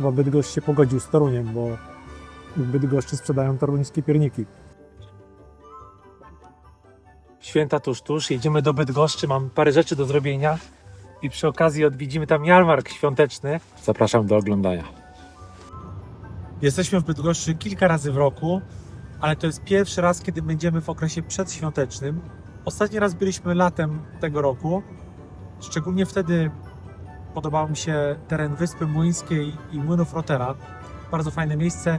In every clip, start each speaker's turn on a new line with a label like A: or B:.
A: chyba Bydgoszcz się pogodził z Toruniem, bo w Bydgoszczy sprzedają toruńskie pierniki. Święta tuż, tuż. Jedziemy do Bydgoszczy, mam parę rzeczy do zrobienia i przy okazji odwiedzimy tam jarmark świąteczny. Zapraszam do oglądania. Jesteśmy w Bydgoszczy kilka razy w roku, ale to jest pierwszy raz, kiedy będziemy w okresie przedświątecznym. Ostatni raz byliśmy latem tego roku. Szczególnie wtedy podobał mi się teren Wyspy Młyńskiej i Młynów Rotera. Bardzo fajne miejsce.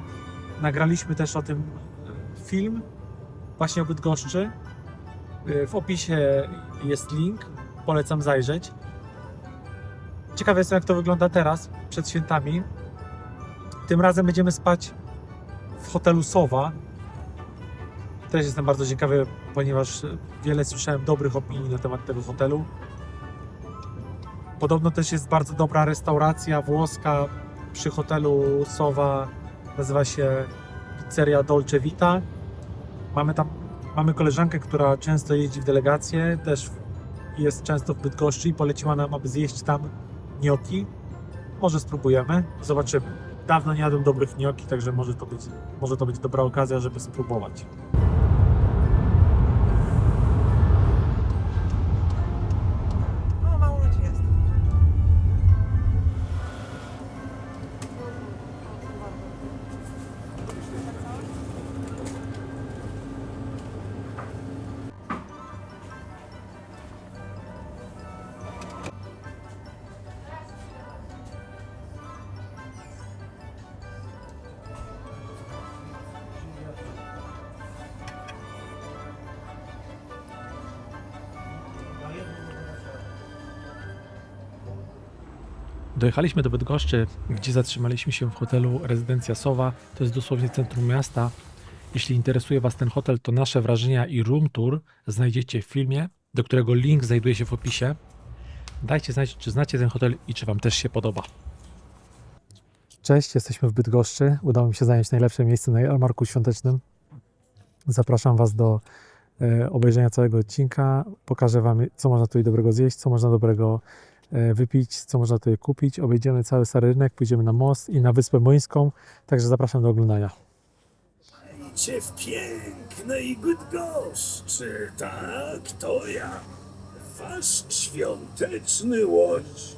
A: Nagraliśmy też o tym film właśnie o Bydgoszczy. W opisie jest link, polecam zajrzeć. Ciekawy jestem, jak to wygląda teraz, przed świętami. Tym razem będziemy spać w hotelu Sowa. Też jestem bardzo ciekawy, ponieważ wiele słyszałem dobrych opinii na temat tego hotelu. Podobno też jest bardzo dobra restauracja włoska przy hotelu Sowa. Nazywa się Pizzeria Dolce Vita. Mamy tam mamy koleżankę, która często jeździ w delegację, też jest często w Bydgoszczy i poleciła nam, aby zjeść tam gnocchi. Może spróbujemy, zobaczymy. Dawno nie jadłem dobrych gnocchi, także może to być, może to być dobra okazja, żeby spróbować. Dojechaliśmy do Bydgoszczy, gdzie zatrzymaliśmy się w hotelu Rezydencja Sowa. To jest dosłownie centrum miasta. Jeśli interesuje Was ten hotel, to nasze wrażenia i room tour znajdziecie w filmie, do którego link znajduje się w opisie. Dajcie znać, czy znacie ten hotel i czy Wam też się podoba. Cześć, jesteśmy w Bydgoszczy. Udało mi się zająć najlepsze miejsce na jarmarku świątecznym. Zapraszam Was do e, obejrzenia całego odcinka. Pokażę Wam, co można tutaj dobrego zjeść, co można dobrego wypić, co można tutaj kupić. Obejdziemy cały Stary Rynek, pójdziemy na most i na Wyspę Młyńską. Także zapraszam do oglądania.
B: Cię w pięknej Bydgoszczy, tak, to ja, wasz świąteczny łodź.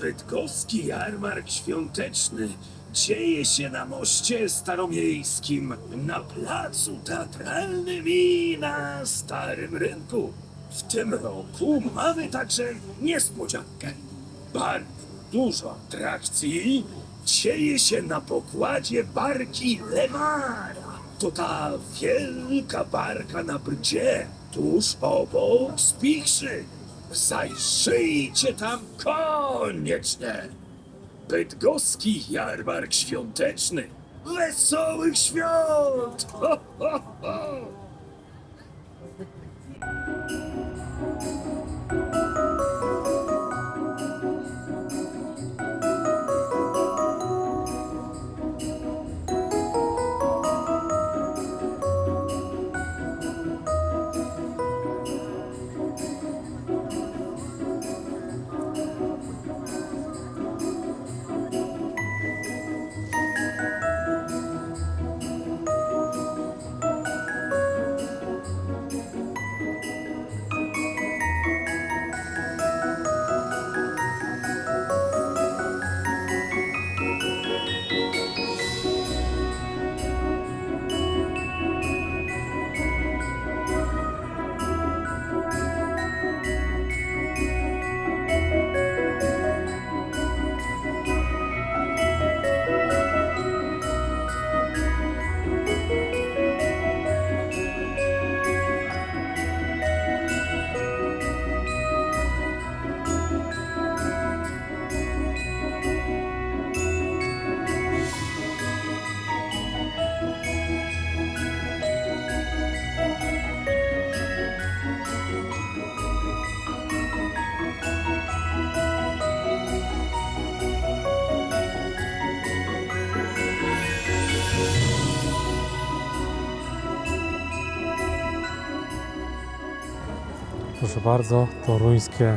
B: Bydgoski jarmark świąteczny dzieje się na moście staromiejskim, na placu teatralnym i na Starym Rynku. W tym roku mamy także niespodziankę. Bardzo dużo atrakcji dzieje się na pokładzie barki Lemara. To ta wielka barka na brdzie, tuż obok Spichrzy. Zajrzyjcie tam koniecznie. Bydgoski jarmark świąteczny. Wesołych świąt! Ho, ho, ho.
A: Proszę bardzo, toruńskie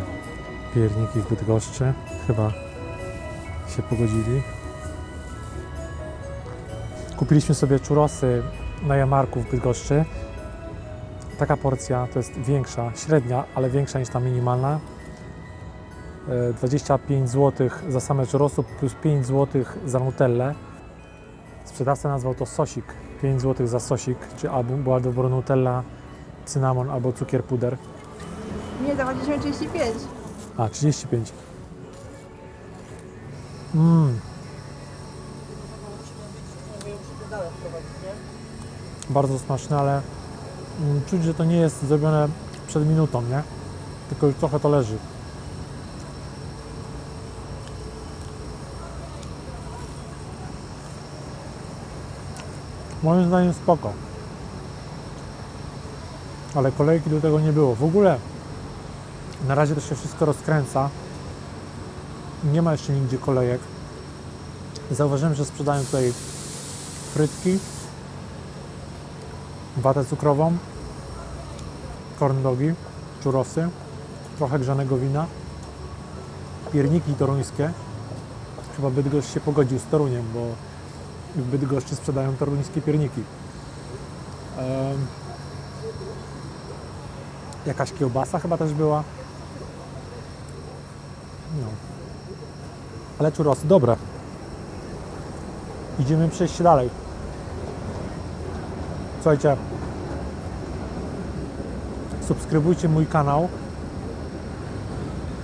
A: pierniki w Bydgoszczy. Chyba się pogodzili. Kupiliśmy sobie churrosy na jarmarku w Bydgoszczy. Taka porcja to jest większa, średnia, ale większa niż ta minimalna. E, 25 zł za same churrosy plus 5 zł za nutellę. Sprzedawca nazwał to sosik. 5 zł za sosik, czy albo wyboru nutella, cynamon albo cukier puder.
C: Nie, zapłaciliśmy 35.
A: A, 35. Mmm. Bardzo smaczne, ale mm, czuć, że to nie jest zrobione przed minutą, nie? Tylko już trochę to leży. Moim zdaniem spoko. Ale kolejki do tego nie było. W ogóle na razie to się wszystko rozkręca. Nie ma jeszcze nigdzie kolejek. Zauważyłem, że sprzedają tutaj frytki, watę cukrową, corn dogi, churrosy, trochę grzanego wina, pierniki toruńskie. Chyba Bydgoszcz się pogodził z Toruniem, bo w Bydgoszczy sprzedają toruńskie pierniki. Em, jakaś kiełbasa chyba też była. Ale churros, dobre. Idziemy przejść dalej. Słuchajcie, subskrybujcie mój kanał.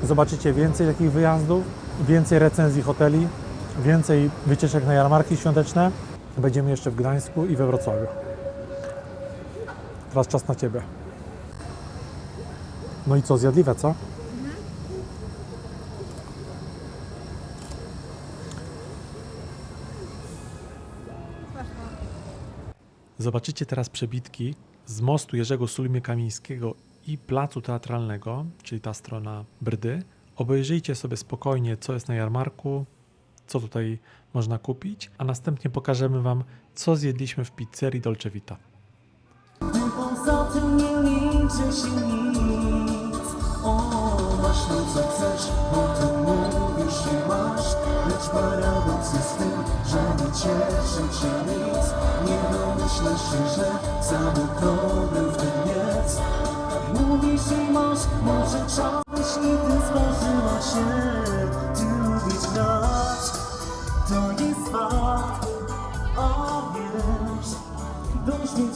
A: Zobaczycie więcej takich wyjazdów, więcej recenzji hoteli, więcej wycieczek na jarmarki świąteczne. Będziemy jeszcze w Gdańsku i we Wrocławiu. Teraz czas na Ciebie. No i co, zjadliwe, co? Zobaczycie teraz przebitki z mostu Jerzego Sulimy Kamińskiego i placu teatralnego, czyli ta strona Brdy. Obejrzyjcie sobie spokojnie, co jest na jarmarku, co tutaj można kupić, a następnie pokażemy Wam, co zjedliśmy w pizzerii Dolce Vita.
D: Paradoks jest w tym, że nie Nie domyślasz się, cały problem w tym jest. Mówisz, że masz, może czas nigdy zważyła się. Ty lubić grać, to jest fakt A wiesz, Dość mi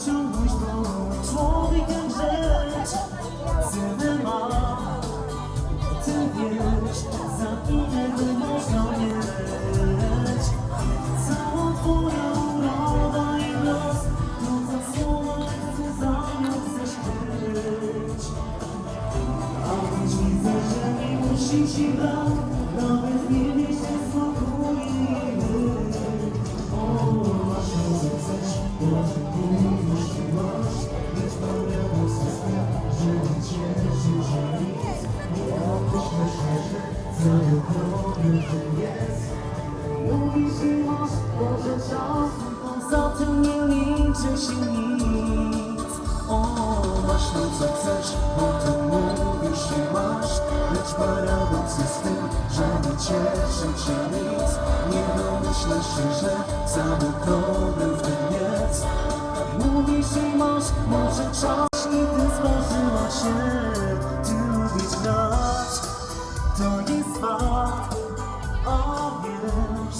D: nic Nie domyślasz się, że cały problem w tym jest Mówisz, że masz, może czas nigdy zważyła się Ty grać, to jest fakt A wiesz,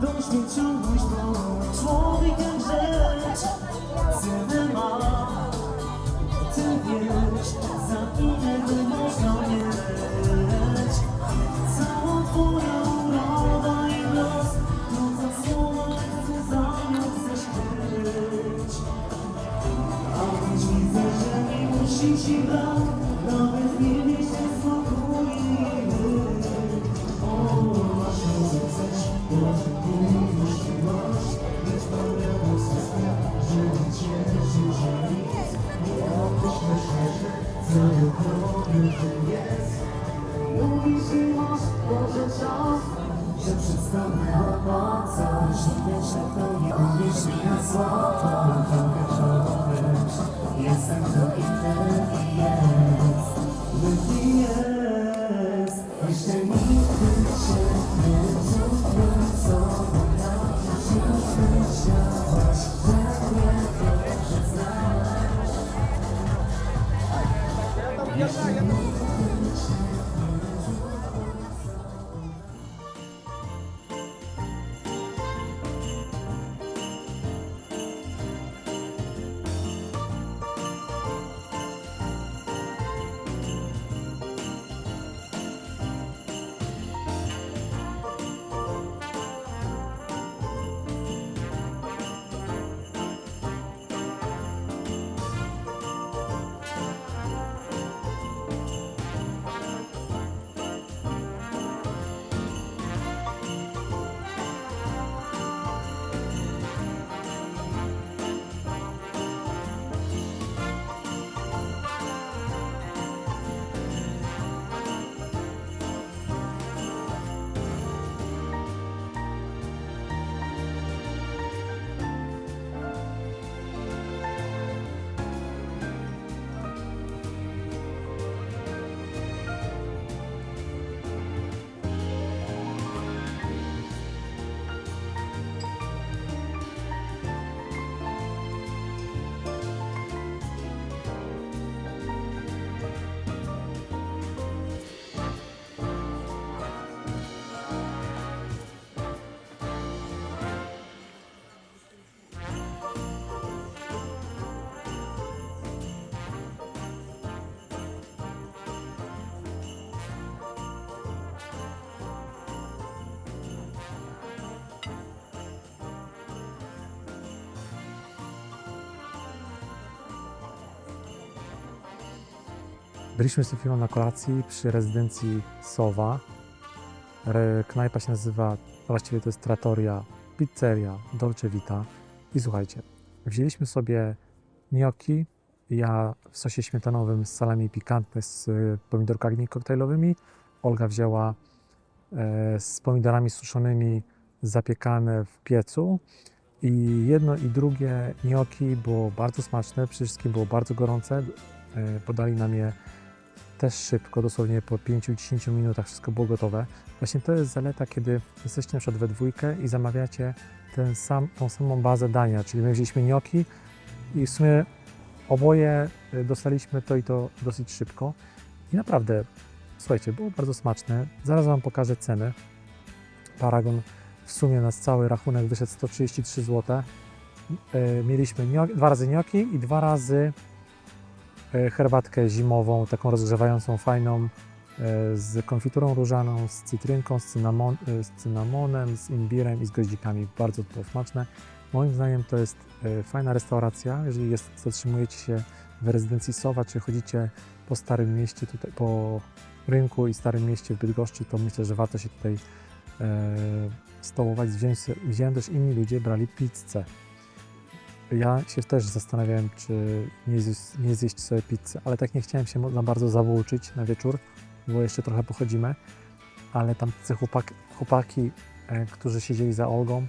D: dość mnie ciągnąć tą człowiekiem rzecz
A: Byliśmy z Sofią na kolacji przy rezydencji Sowa. Knajpa się nazywa, właściwie to jest Trattoria, pizzeria Dolce Vita. I słuchajcie, wzięliśmy sobie gnocchi, ja w sosie śmietanowym z salami pikantne z y, pomidorkami koktajlowymi. Olga wzięła e, z pomidorami suszonymi zapiekane w piecu. I jedno i drugie gnocchi było bardzo smaczne, przede wszystkim było bardzo gorące. E, Podali nam je też szybko, dosłownie po 5-10 minutach wszystko było gotowe. Właśnie to jest zaleta, kiedy jesteście na przykład we dwójkę i zamawiacie ten sam, tą samą bazę dania, czyli my wzięliśmy gnocchi i w sumie oboje y, dostaliśmy to i to dosyć szybko. I naprawdę, słuchajcie, było bardzo smaczne. Zaraz Wam pokażę ceny. Paragon w sumie nas cały rachunek wyszedł 133 zł. E, Mieliśmy dwa razy gnocchi i dwa razy herbatkę zimową, taką rozgrzewającą, fajną, e, z konfiturą różaną, z cytrynką, z, cynamon, e, z cynamonem, z imbirem i z goździkami. Bardzo to smaczne. Moim zdaniem to jest e, fajna restauracja. Jeżeli jest, zatrzymujecie się w rezydencji Sowa, czy chodzicie po Starym Mieście, tutaj, po rynku i Starym Mieście w Bydgoszczy, to myślę, że warto się tutaj e, stołować. Wziąć, se- wziąłem też inni ludzie, brali pizzę. Ja się też zastanawiałem, czy nie zjeść, nie zjeść sobie pizzę, ale tak nie chciałem się za bardzo zawłóczyć na wieczór, bo jeszcze trochę pochodzimy. Ale tam te chłopak, chłopaki, e, którzy siedzieli za Olgą,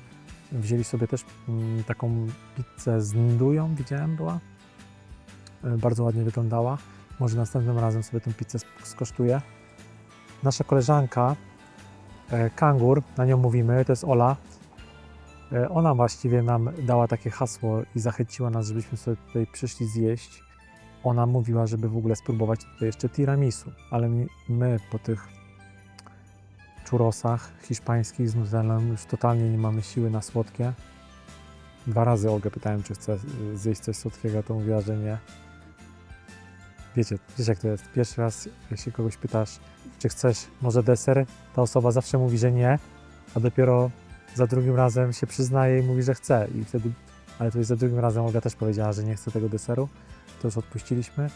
A: wzięli sobie też mm, taką pizzę z ndują, widziałem, była. E, Bardzo ładnie wyglądała. Może następnym razem sobie tę pizzę sk- skosztuję. Nasza koleżanka, e, Kangur, na nią mówimy, to jest Ola. E, Ona właściwie nam dała takie hasło i zachęciła nas, żebyśmy sobie tutaj przyszli zjeść. Ona mówiła, żeby w ogóle spróbować tutaj jeszcze tiramisu, ale my, po tych churrosach hiszpańskich z nutellą już totalnie nie mamy siły na słodkie. Dwa razy Olgę pytałem, czy chce zjeść coś słodkiego, to mówiła, że nie. Wiecie, wiesz jak to jest. Pierwszy raz, się kogoś pytasz, czy chcesz może deser, ta osoba zawsze mówi, że nie, a dopiero za drugim razem się przyznaje i mówi, że chce. I wtedy, ale to jest za drugim razem Olga też powiedziała, że nie chce tego deseru. To już odpuściliśmy.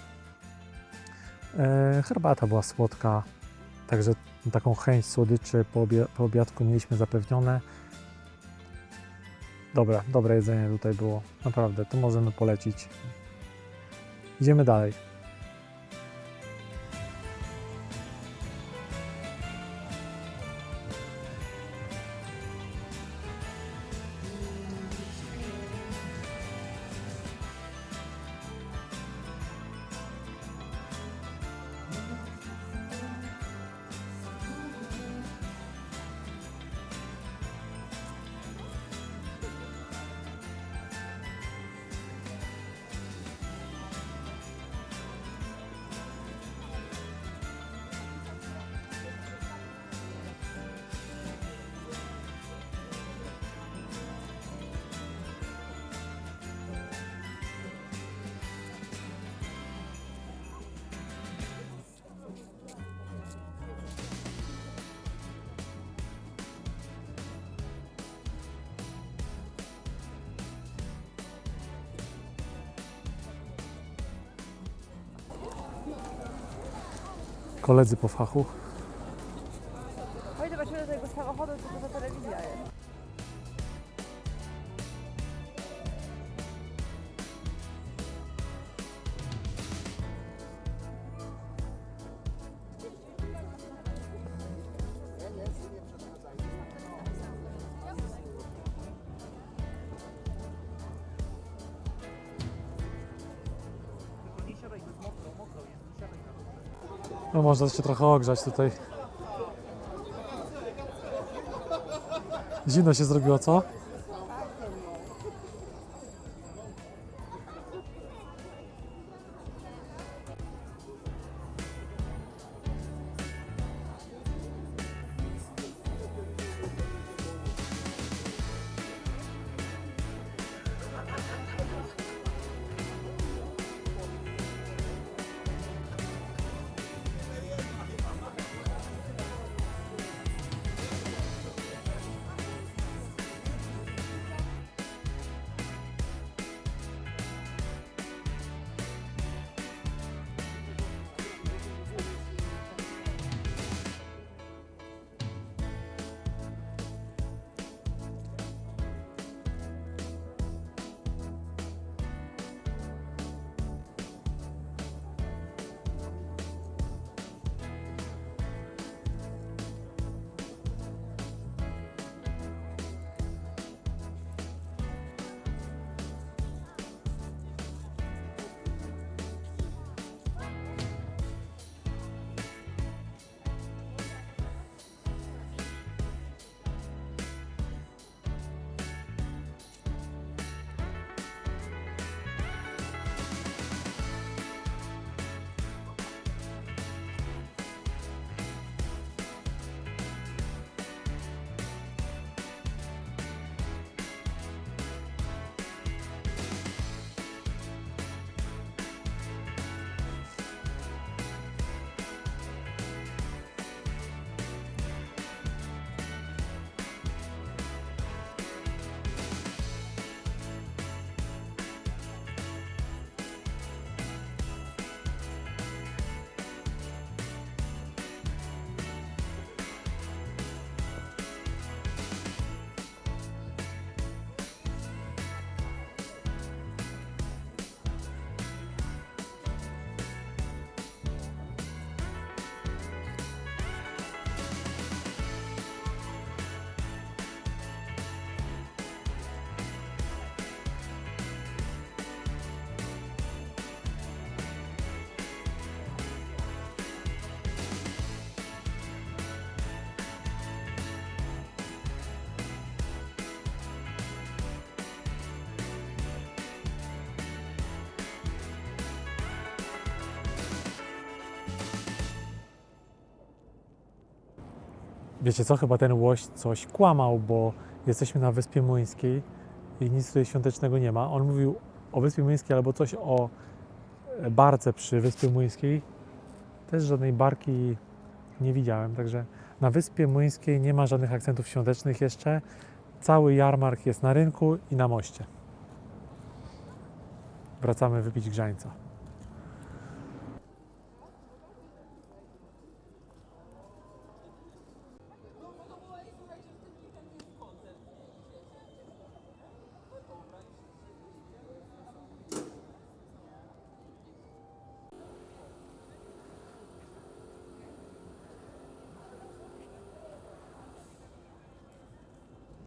A: E, herbata była słodka, także taką chęć słodyczy po, obie, po obiadku mieliśmy zapewnione. Dobra, dobre jedzenie tutaj było. Naprawdę, to możemy polecić. Idziemy dalej. Koledzy po fachu. No można się trochę ogrzać tutaj. Zimno się zrobiło, co? Wiecie co, chyba ten łoś coś kłamał, bo jesteśmy na Wyspie Młyńskiej i nic tutaj świątecznego nie ma. On mówił o Wyspie Młyńskiej albo coś o e, barce przy Wyspie Młyńskiej. Też żadnej barki nie widziałem, także na Wyspie Młyńskiej nie ma żadnych akcentów świątecznych jeszcze. Cały jarmark jest na rynku i na moście. Wracamy wypić grzańca.